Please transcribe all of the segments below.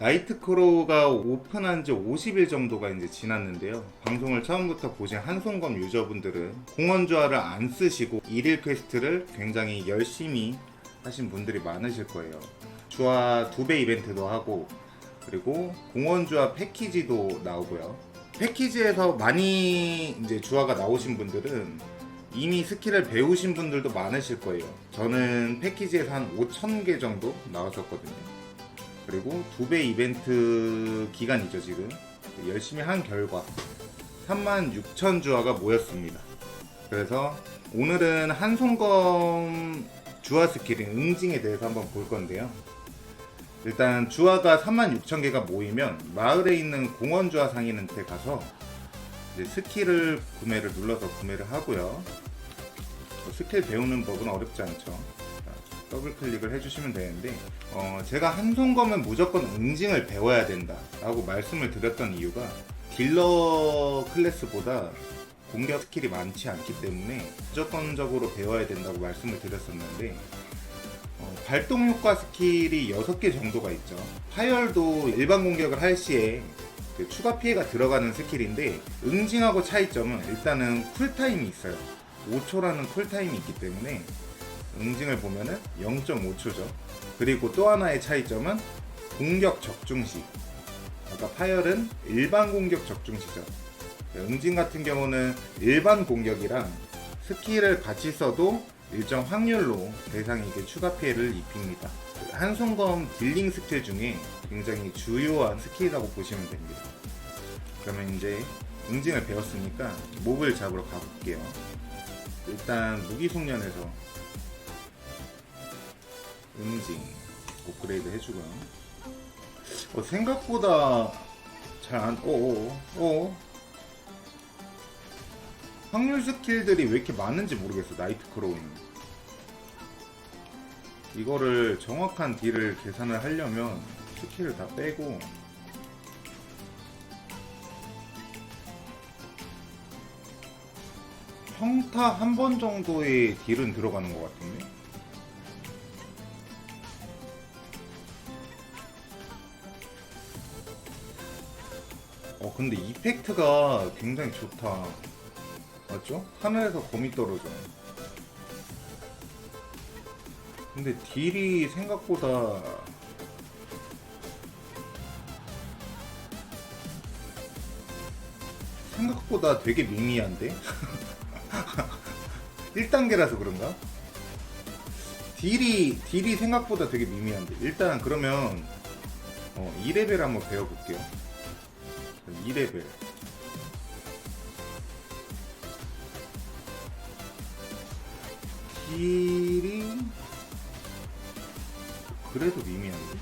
나이트크로우가 오픈한 지 50일 정도가 이제 지났는데요. 방송을 처음부터 보신 한송검 유저분들은 공원주화를 안 쓰시고 일일 퀘스트를 굉장히 열심히 하신 분들이 많으실 거예요. 주화 두배 이벤트도 하고 그리고 공원주화 패키지도 나오고요. 패키지에서 많이 이제 주화가 나오신 분들은 이미 스킬을 배우신 분들도 많으실 거예요. 저는 패키지에서 한 5,000개 정도 나왔었거든요. 그리고 두 배 이벤트 기간이죠 지금 열심히 한 결과 36,000 주화가 모였습니다. 그래서 오늘은 한송검 주화 스킬인 응징에 대해서 한번 볼 건데요. 일단 주화가 36,000개가 모이면 마을에 있는 공원 주화 상인한테 가서 스킬을 구매를 눌러서 구매를 하고요. 뭐 스킬 배우는 법은 어렵지 않죠. 자, 더블 클릭을 해주시면 되는데 어, 제가 한송검은 무조건 응징을 배워야 된다 라고 말씀을 드렸던 이유가 딜러 클래스보다 공격 스킬이 많지 않기 때문에 무조건적으로 배워야 된다고 말씀을 드렸었는데 어, 발동 효과 스킬이 6개 정도가 있죠. 파열도 일반 공격을 할 시에 그 추가 피해가 들어가는 스킬인데 응징하고 차이점은 일단은 쿨타임이 있어요. 5초라는 쿨타임이 있기 때문에 응징을 보면은 0.5초죠. 그리고 또 하나의 차이점은 공격 적중시. 아까 파열은 일반 공격 적중시죠. 응징 같은 경우는 일반 공격이랑 스킬을 같이 써도 일정 확률로 대상에게 추가 피해를 입힙니다. 한송검 딜링 스킬 중에 굉장히 주요한 스킬이라고 보시면 됩니다. 그러면 이제 응징을 배웠으니까 몹을 잡으러 가볼게요. 일단 무기 숙련해서 응징 업그레이드 해주고요. 어, 생각보다 잘 안, 오오, 오. 확률 스킬들이 왜 이렇게 많은지 모르겠어, 나이트 크로우는. 이거를 정확한 딜을 계산을 하려면 스킬을 다 빼고 평타 한 번 정도의 딜은 들어가는 것 같은데? 근데 이펙트가 굉장히 좋다 맞죠? 하늘에서 검이 떨어져 근데 딜이 생각보다 생각보다 되게 미미한데? 1단계라서 그런가? 딜이 딜이 생각보다 되게 미미한데 일단 그러면 어, 2레벨 한번 배워볼게요 2레벨. 딜이 그래도 미미한데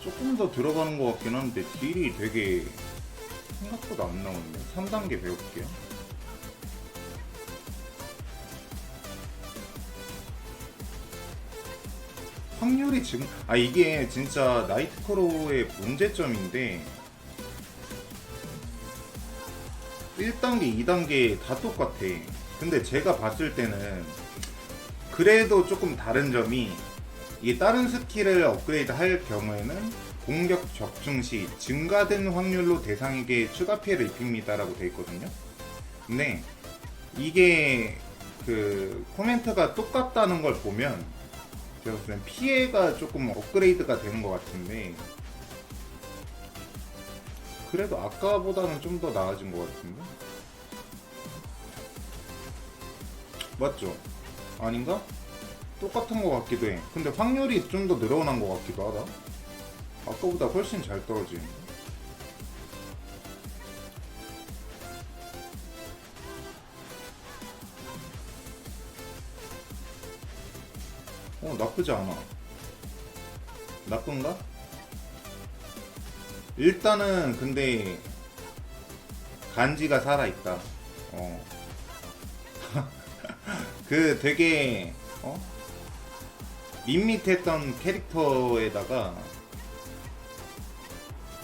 조금 더 들어가는 것 같긴 한데 딜이 되게 생각보다 안 나오네. 3단계 배울게요 확률이 지금 아 이게 진짜 나이트크로우의 문제점인데 1단계, 2단계 다 똑같아. 근데 제가 봤을 때는 그래도 조금 다른 점이 이게 다른 스킬을 업그레이드 할 경우에는 공격 적중 시 증가된 확률로 대상에게 추가 피해를 입힙니다라고 돼 있거든요. 근데 이게 그 코멘트가 똑같다는 걸 보면 제가 봤을 땐 피해가 조금 업그레이드가 되는 것 같은데 그래도 아까보다는 좀 더 나아진 것 같은데? 맞죠? 아닌가? 똑같은 것 같기도 해. 근데 확률이 좀 더 늘어난 것 같기도 하다. 아까보다 훨씬 잘 떨어지는데? 어, 나쁘지 않아. 나쁜가? 일단은 근데 간지가 살아있다. 어. 그 되게 어? 밋밋했던 캐릭터에다가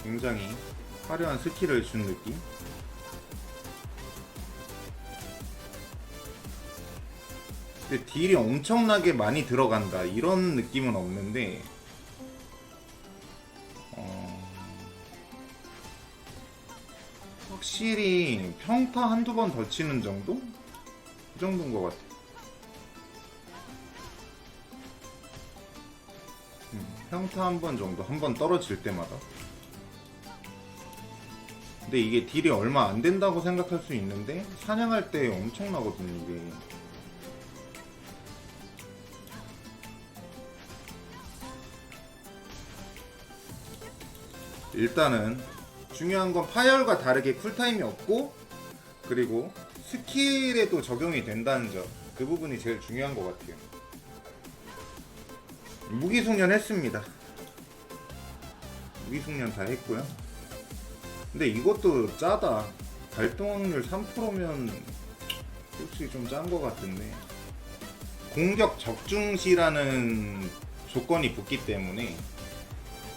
굉장히 화려한 스킬을 준 느낌? 근데 딜이 엄청나게 많이 들어간다 이런 느낌은 없는데 어, 확실히 평타 한두 번 더 치는 정도? 그 정도인 것 같아. 음, 평타 한 번 정도 한 번 떨어질 때마다. 근데 이게 딜이 얼마 안 된다고 생각할 수 있는데 사냥할 때 엄청나거든요 이게. 일단은 중요한 건 파열과 다르게 쿨타임이 없고 그리고 스킬에도 적용이 된다는 점. 그 부분이 제일 중요한 것 같아요. 무기숙련 했습니다. 무기숙련 다 했고요. 근데 이것도 짜다. 발동 확률 3%면 솔직히 좀 짠 것 같은데. 공격 적중시라는 조건이 붙기 때문에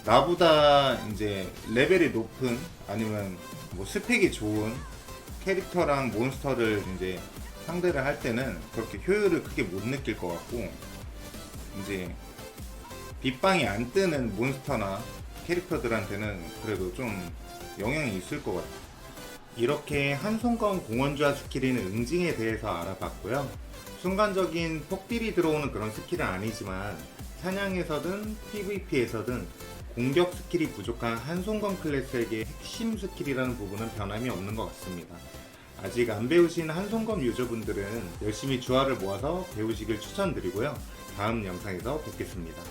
나보다 이제 레벨이 높은 아니면 뭐 스펙이 좋은 캐릭터랑 몬스터를 이제 상대를 할 때는 그렇게 효율을 크게 못 느낄 것 같고 이제 빗방이 안 뜨는 몬스터나 캐릭터들한테는 그래도 좀 영향이 있을 것 같아요. 이렇게 한손검 공원주화 스킬인 응징에 대해서 알아봤고요. 순간적인 폭딜이 들어오는 그런 스킬은 아니지만 사냥에서든 PVP에서든 공격 스킬이 부족한 한손검 클래스에게 핵심 스킬이라는 부분은 변함이 없는 것 같습니다. 아직 안 배우신 한손검 유저분들은 열심히 주화를 모아서 배우시길 추천드리고요. 다음 영상에서 뵙겠습니다.